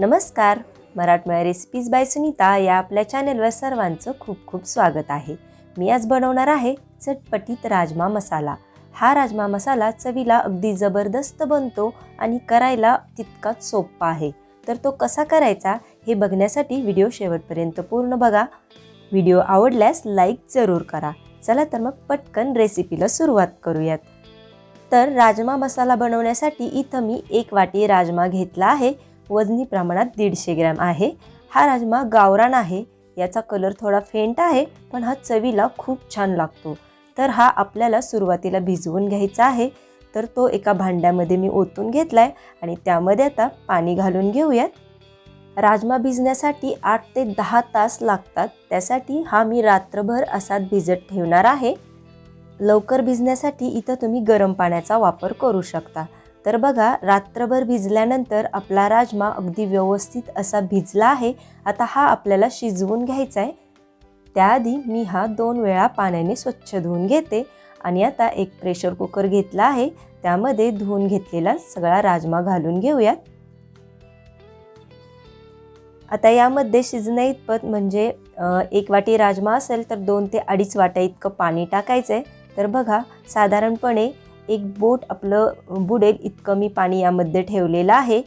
नमस्कार. मराठमोळ्या recipes bye Sunita या आपल्या चॅनेलवर सर्वांचं खूप खूप स्वागत आहे. मी आज बनवणार आहे चटपटीत राजमा मसाला. हा राजमा मसाला चवीला अगदी जबरदस्त बनतो आणि करायला तितकाच सोपा आहे. तर तो कसा करायचा हे बघण्यासाठी व्हिडिओ शेवटपर्यंत पूर्ण बघा. व्हिडिओ आवडल्यास लाईक जरूर करा. चला तर मग पटकन रेसिपीला सुरुवात करूयात. तर राजमा मसाला बनवण्यासाठी इथं मी एक वाटी राजमा घेतला आहे. वजनी प्रमाणात दीडशे ग्रॅम आहे. हा राजमा गावरान आहे. याचा कलर थोडा फेंट आहे पण हा चवीला खूप छान लागतो. तर हा आपल्याला सुरुवातीला भिजवून घ्यायचा आहे. तर तो एका भांड्यामध्ये मी ओतून घेतला आहे आणि त्यामध्ये आता पाणी घालून घेऊयात. राजमा भिजण्यासाठी आठ ते दहा तास लागतात. त्यासाठी हा मी रात्रभर असाच भिजत ठेवणार आहे. लवकर भिजण्यासाठी इथं तुम्ही गरम पाण्याचा वापर करू शकता. तर बघा रात्रभर भिजल्यानंतर आपला राजमा अगदी व्यवस्थित असा भिजला आहे. आता हा आपल्याला शिजवून घ्यायचा आहे. त्याआधी मी हा दोन वेळा पाण्याने स्वच्छ धुवून घेते आणि आता एक प्रेशर कुकर घेतला आहे. त्यामध्ये धुवून घेतलेला सगळा राजमा घालून घेऊयात. आता यामध्ये शिजण्या इतपत म्हणजे एक वाटी राजमा असेल तर दोन ते अडीच वाट्या इतकं पाणी टाकायचं आहे तर बघा साधारणपणे एक बोट आपलं बुडेल इतकं मी पाणी यामध्ये ठेवलेलं आहे.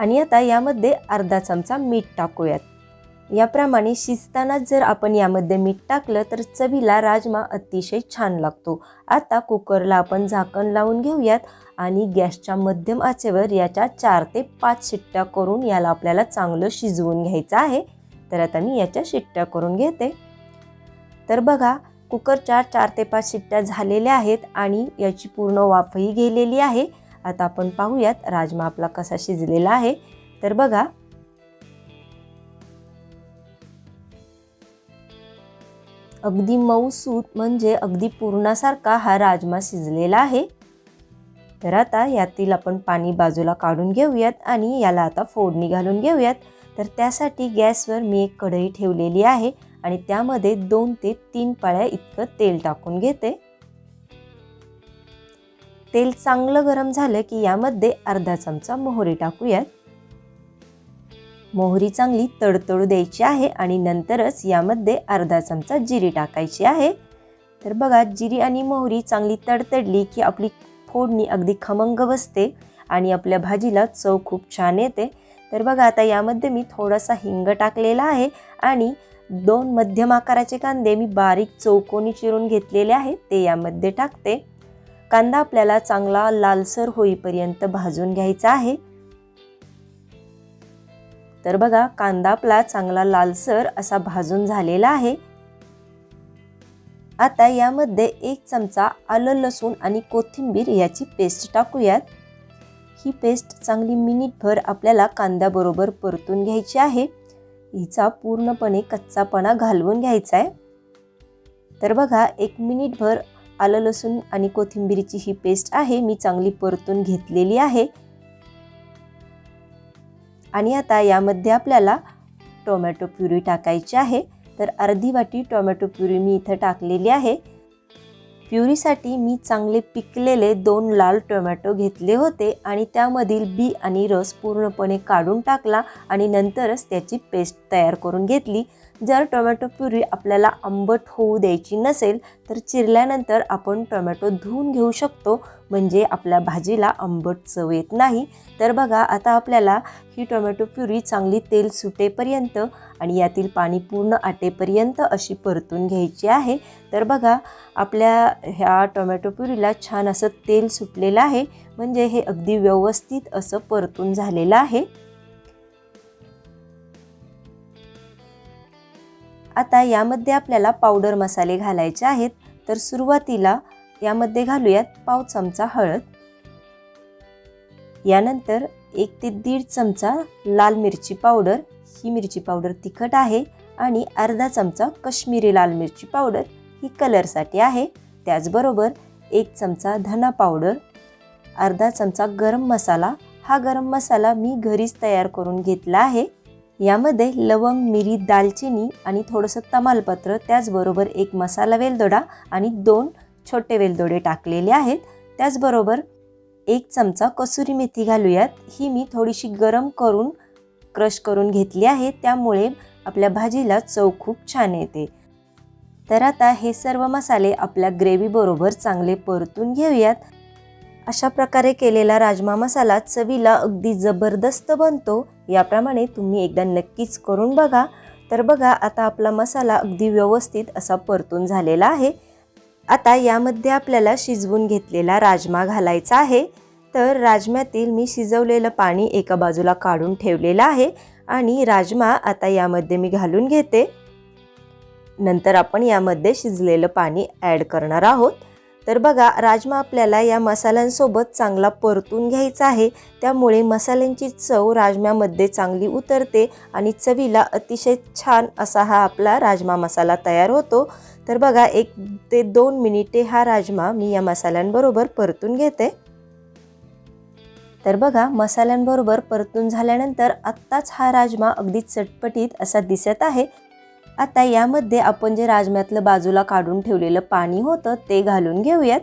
आणि आता यामध्ये अर्धा चमचा मीठ टाकूयात. याप्रमाणे शिजतानाच जर आपण यामध्ये मीठ टाकलं तर चवीला राजमा अतिशय छान लागतो. आता कुकरला आपण झाकण लावून घेऊयात आणि गॅसच्या मध्यम आचेवर याच्या चार ते पाच शिट्ट्या करून याला आपल्याला चांगलं शिजवून घ्यायचं आहे. तर आता मी याच्या शिट्ट्या करून घेते. तर बघा कुकरच्या चार ते पाच शिट्ट्या झालेल्या आहेत आणि याची पूर्ण वाफही गेलेली आहे. आता आपण पाहूयात राजमा आपला कसा शिजलेला आहे. तर बघा. अगदी मऊसूत म्हणजे अगदी पूर्णासारखा हा राजमा शिजलेला आहे. तर आता यातील आपण पाणी बाजूला काढून घेऊयात आणि याला आता फोडणी घालून घेऊयात. तर त्यासाठी गॅसवर मी एक कढई ठेवलेली आहे. आणि त्यामध्ये दोन ते तीन पाळ्या इतकं तेल टाकून घेते. तेल चांगलं गरम झालं की यामध्ये अर्धा चमचा मोहरी टाकूयात. मोहरी चांगली तडतडू द्यायची आहे आणि नंतरच यामध्ये अर्धा चमचा जिरी टाकायची आहे. तर बघा जिरी आणि मोहरी चांगली तडतडली की आपली फोडणी अगदी खमंग बसते आणि आपल्या भाजीला चव खूप छान येते. तर बघा आता यामध्ये मी थोडासा हिंग टाकलेला आहे आणि दोन मध्यम आकाराचे कांदे मी बारीक चौकोनी चिरून घेतलेले आहेत ते यामध्ये टाकते. कांदा आपल्याला चांगला लालसर होईपर्यंत भाजून घ्यायचा आहे. तर बघा कांदा आपला चांगला लालसर असा भाजून झालेला आहे. आता यामध्ये एक चमचा आलं लसूण आणि कोथिंबीर याची पेस्ट टाकूयात. ही पेस्ट चांगली मिनिटभर आपल्याला कांद्याबरोबर परतून घ्यायची आहे. हिचा पूर्णपणे कच्चापणा घालवून घ्यायचा आहे. तर बघा एक मिनिटभर आलं लसूण आणि कोथिंबीरीची ही पेस्ट आहे. मी चांगली परतून घेतलेली आहे. आणि आता यामध्ये आपल्याला टोमॅटो प्युरी टाकायची आहे. तर अर्धी वाटी टोमॅटो प्युरी मी इथं टाकलेली आहे. प्युरीसाठी मी चांगले पिकलेले दोन लाल टोमॅटो घेतले होते आणि त्यामधील बी आणि रस पूर्णपणे काढून टाकला आणि नंतरच त्याची पेस्ट तयार करून घेतली. जर टोमॅटो प्युरी आपल्याला आंबट होऊ द्यायची नसेल तर चिरल्यानंतर आपण टोमॅटो धुवून घेऊ शकतो. म्हणजे आपल्या भाजीला आंबट चव येत नाही. तर बघा आता आपल्याला ही टोमॅटो प्युरी चांगली तेल सुटेपर्यंत आणि यातील पाणी पूर्ण आटेपर्यंत अशी परतून घ्यायची आहे. तर बघा आपल्या ह्या टोमॅटो प्युरीला छान असं तेल सुटलेलं आहे. म्हणजे हे अगदी व्यवस्थित असं परतून झालेलं आहे. आता यामध्ये आपल्याला पावडर मसाले घालायचे आहेत. तर सुरुवातीला यामध्ये घालूयात पाव चमचा हळद. यानंतर एक ते दीड चमचा लाल मिरची पावडर. ही मिरची पावडर तिखट आहे आणि अर्धा चमचा कश्मीरी लाल मिरची पावडर ही कलरसाठी आहे. त्याचबरोबर एक चमचा धना पावडर अर्धा चमचा गरम मसाला. हा गरम मसाला मी घरीच तयार करून घेतला आहे. यामध्ये लवंग मिरी दालचिनी आणि थोडंसं तमालपत्र त्याचबरोबर एक मसाला वेलदोडा आणि दोन छोटे वेलदोडे टाकलेले आहेत. त्याचबरोबर एक चमचा कसुरी मेथी घालूयात. ही मी थोडीशी गरम करून क्रश करून घेतली आहे. त्यामुळे आपल्या भाजीला चव खूप छान येते. तर आता हे सर्व मसाले आपल्या ग्रेव्हीबरोबर चांगले परतून घेऊयात. अशा प्रकारे केलेला राजमा मसाला चवीला अगदी जबरदस्त बनतो याप्रमाणे तुम्ही एकदा नक्कीच करून बघा. तर बघा आता आपला मसाला अगदी व्यवस्थित असा परतून झालेला आहे. आता यामध्ये आपल्याला शिजवून घेतलेला राजमा घालायचा आहे. तर राजम्यातील मी शिजवलेलं पाणी एका बाजूला काढून ठेवलेलं आहे आणि राजमा आता यामध्ये मी घालून घेते. नंतर आपण यामध्ये शिजलेलं पाणी ॲड करणार आहोत. तर बघा राजमा आपल्याला या मसाल्यांसोबत चांगला परतून घ्यायचा आहे. त्यामुळे मसाल्यांची चव राजम्यामध्ये चांगली उतरते आणि चवीला अतिशय छान असा हा आपला राजमा मसाला तयार होतो. तर बघा एक ते दोन मिनिटे हा राजमा मी या मसाल्यांबरोबर परतून घेते. तर बघा मसाल्यांबरोबर परतून झाल्यानंतर आत्ताच हा राजमा अगदी चटपटीत असा दिसत आहे. आता यामध्ये आपण जे राजम्यातलं बाजूला काढून ठेवलेलं पाणी होतं ते घालून घेऊयात.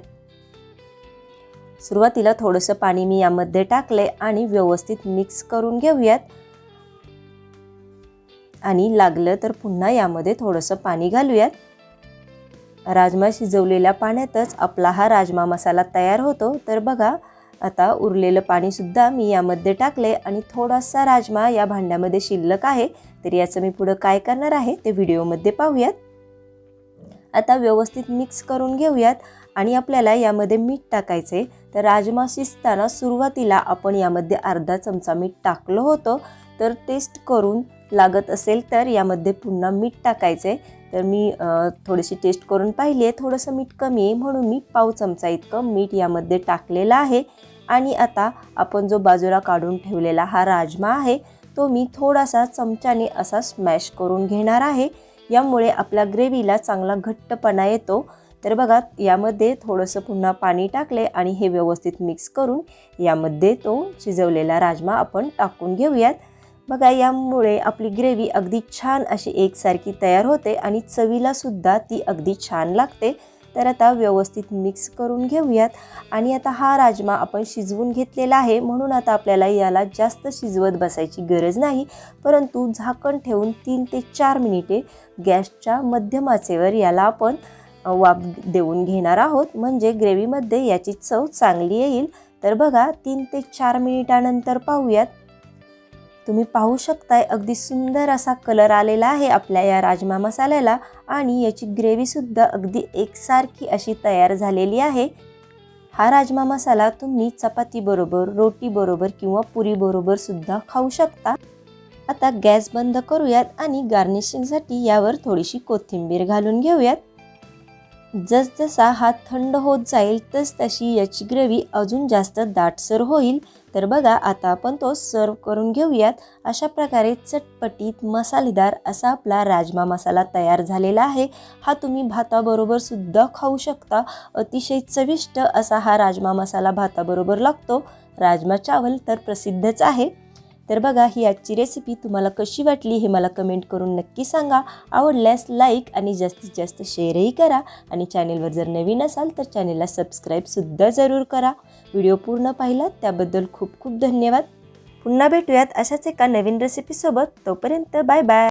सुरुवातीला थोडंसं पाणी मी यामध्ये टाकले आणि व्यवस्थित मिक्स करून घेऊयात. आणि लागलं तर पुन्हा यामध्ये थोडंसं पाणी घालूयात. राजमा शिजवलेल्या पाण्यातच आपला हा राजमा मसाला तयार होतो. तर बघा आता उरलेलं पाणीसुद्धा मी यामध्ये टाकले आणि थोडासा राजमा या भांड्यामध्ये शिल्लक आहे. तर याचं मी पुढं काय करणार आहे ते व्हिडिओमध्ये पाहूयात. आता व्यवस्थित मिक्स करून घेऊयात आणि आपल्याला यामध्ये मीठ टाकायचे तर राजमा शिजताना सुरुवातीला आपण यामध्ये अर्धा चमचा मीठ टाकलं होतं. तर टेस्ट करून लागत असेल तर यामध्ये पुन्हा मीठ टाकायचे तर मी थोडीशी टेस्ट करून पाहिली आहे थोडंसं मीठ कमी आहे म्हणून मी पाव चमचा इतकं मीठ यामध्ये टाकलेलं आहे. आणि आता आपण जो बाजूला काढून ठेवलेला हा राजमा आहे तो मी थोडासा चमच्याने असा स्मॅश करून घेणार आहे. यामुळे आपल्या ग्रेव्हीला चांगला घट्टपणा येतो. तर बघा यामध्ये थोडंसं पुन्हा पाणी टाकले आणि हे व्यवस्थित मिक्स करून यामध्ये तो शिजवलेला राजमा आपण टाकून घेऊयात. बघा यामुळे आपली ग्रेव्ही अगदी छान अशी एकसारखी तयार होते आणि चवीलासुद्धा ती अगदी छान लागते. तर आता व्यवस्थित मिक्स करून घेऊयात. आणि आता हा राजमा आपण शिजवून घेतलेला आहे. म्हणून आता आपल्याला याला जास्त शिजवत बसायची गरज नाही. परंतु झाकण ठेवून तीन ते चार मिनिटे गॅसच्या मध्यमाचेवर याला आपण वाफ देऊन घेणार आहोत. म्हणजे ग्रेव्हीमध्ये याची चव चांगली येईल. तर बघा तीन ते चार मिनिटानंतर पाहूयात. तुम्ही पाहू शकताय अगदी सुंदर असा कलर आलेला आहे आपल्या या राजमा मसाल्याला आणि याची ग्रेव्हीसुद्धा अगदी एकसारखी अशी तयार झालेली आहे. हा राजमा मसाला तुम्ही चपातीबरोबर रोटीबरोबर किंवा पुरीबरोबर सुद्धा खाऊ शकता. आता गॅस बंद करूयात आणि गार्निशिंगसाठी यावर थोडीशी कोथिंबीर घालून घेऊयात. जसजसा हा थंड होत जाईल तस तशी याची ग्रेव्ही अजून जास्त दाटसर होईल. तर बघा आता आपण तो सर्व करून घेऊयात. अशा प्रकारे चटपटीत मसालेदार असा आपला राजमा मसाला तयार झालेला आहे. हा तुम्ही भाताबरोबर सुद्धा खाऊ शकता. अतिशय चविष्ट असा हा राजमा मसाला भाताबरोबर लागतो. राजमा चावल तर प्रसिद्धच आहे. तर बघा ही आजची रेसिपी तुम्हाला कशी वाटली हे मला कमेंट करून नक्की सांगा. आवडल्यास लाईक आणि जास्तीत जास्त शेअरही करा आणि चॅनेलवर जर नवीन असाल तर चॅनेलला सबस्क्राईबसुद्धा जरूर करा. व्हिडिओ पूर्ण पाहिलात त्याबद्दल खूप खूप धन्यवाद. पुन्हा भेटूयात अशाच एका नवीन रेसिपीसोबत तोपर्यंत बाय बाय